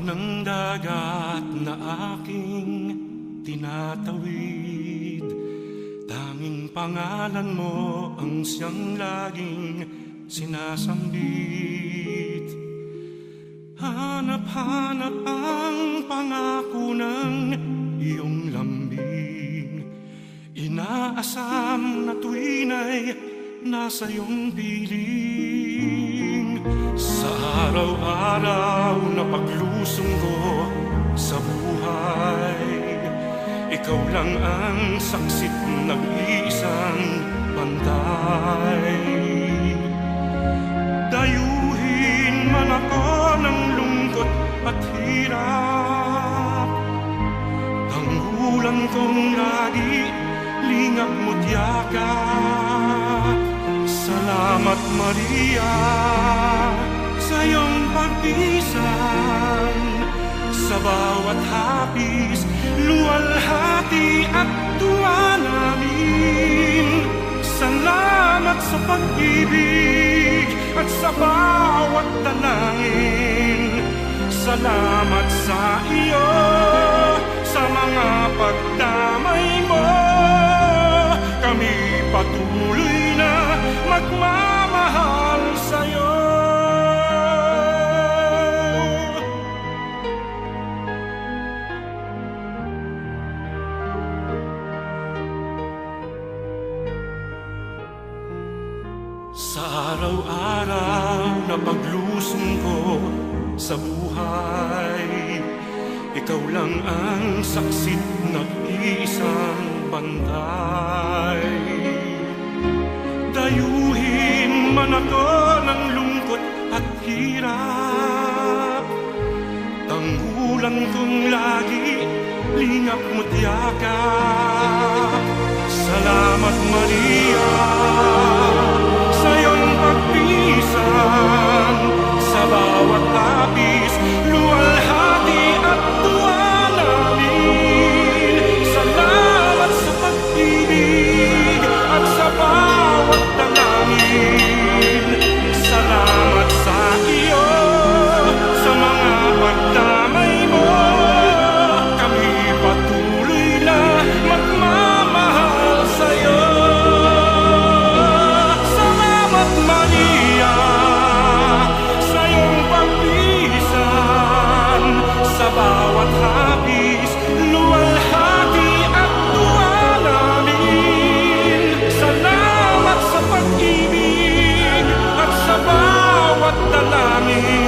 Ng dagat na aking tinatawid. Tanging pangalan mo ang siyang laging sinasambit. Hanap-hanap ang pangako ng iyong lambing. Inaasam na tuwin ay nasa iyong piling araw-araw na paglusong ko sa buhay. Ikaw lang ang saksit nag-iisang pantay Dayuhin man ako ng lungkot at hirap. Tanghulan kong lagi, lingap mo't yakap Salamat Maria sa iyong pagpisan Sa bawat hapis, luwalhati at tuwa namin. Salamat sa pag-ibig at sa bawat dalangin. Salamat sa iyo Sa araw-araw na paglusong ko sa buhay Ikaw lang ang saksit nag-iisang bantay. Dayuhin man ako ng lungkot at hirap Tanggulan kong lagi, lingap mo't yakap Salamat Maria dall'ami